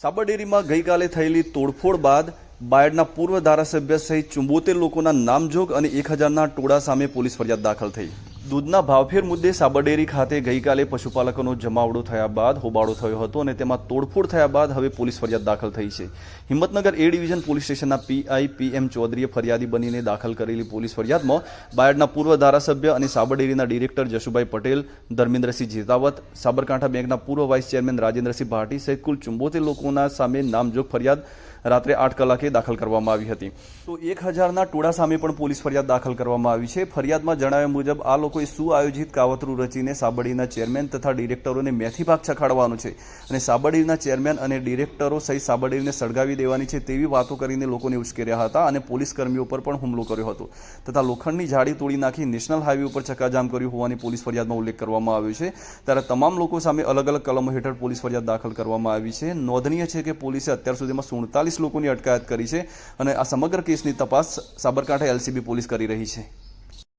સાબરડેરીમાં ગઈકાલે થયેલી તોડફોડ બાદ બાયડના પૂર્વ ધારાસભ્ય સહિત ચુંબોતેર લોકોના નામજોગ અને એક હજારના ટોળા સામે પોલીસ ફરિયાદ દાખલ થઈ. દૂધના ભાવફેર મુદ્દે સાબરડેરી ખાતે ગઈકાલે પશુપાલકોનો જમાવડો થયા બાદ હોબાળો થયો હતો અને તેમાં તોડફોડ થયા બાદ હવે પોલીસ ફરિયાદ દાખલ થઈ છે. હિંમતનગર એ ડિવિઝન પોલીસ સ્ટેશનના પીઆઈ પીએમ ચૌધરીએ ફરિયાદી બનીને દાખલ કરેલી પોલીસ ફરિયાદમાં બાયડના પૂર્વ ધારાસભ્ય અને સાબરડેરીના ડિરેક્ટર જશુભાઈ પટેલ, ધર્મેન્દ્રસિંહ જેતાવત, સાબરકાંઠા બેંકના પૂર્વ વાઇસ ચેરમેન રાજેન્દ્રસિંહ ભાટી સહિત કુલ ચુંબોતેર લોકોના સામે નામજોગ ફરિયાદ રાત્રે આઠ કલાકે દાખલ કરવામાં આવી હતી. તો એક હજારના ટોળા સામે પણ પોલીસ ફરિયાદ દાખલ કરવામાં આવી છે. ફરિયાદમાં જણાવ્યા મુજબ, આ લોકોએ સુઆયોજિત કાવતરું રચીને સાબડીના ચેરમેન તથા ડિરેક્ટરોને મેથી પાક ચખાડવાનો છે અને સાબડીના ચેરમેન અને ડિરેક્ટરો સહિત સાબરડીને સળગાવી દેવાની છે તેવી વાતો કરીને લોકોને ઉશ્કેર્યા હતા અને પોલીસ કર્મીઓ પર પણ હુમલો કર્યો હતો. તથા લોખંડની જાળી તોડી નાખી નેશનલ હાઈવે ઉપર ચક્કાજામ કર્યું હોવાની પોલીસ ફરિયાદમાં ઉલ્લેખ કરવામાં આવ્યો છે. ત્યારે તમામ લોકો સામે અલગ અલગ કલમો હેઠળ પોલીસ ફરિયાદ દાખલ કરવામાં આવી છે. નોંધનીય છે કે પોલીસે અત્યાર સુધીમાં સુડતાલીસ લોકોની અટકાયત કરી છે અને આ સમગ્ર કેસની તપાસ સાબરકાંઠા એલસીબી પોલીસ કરી રહી છે.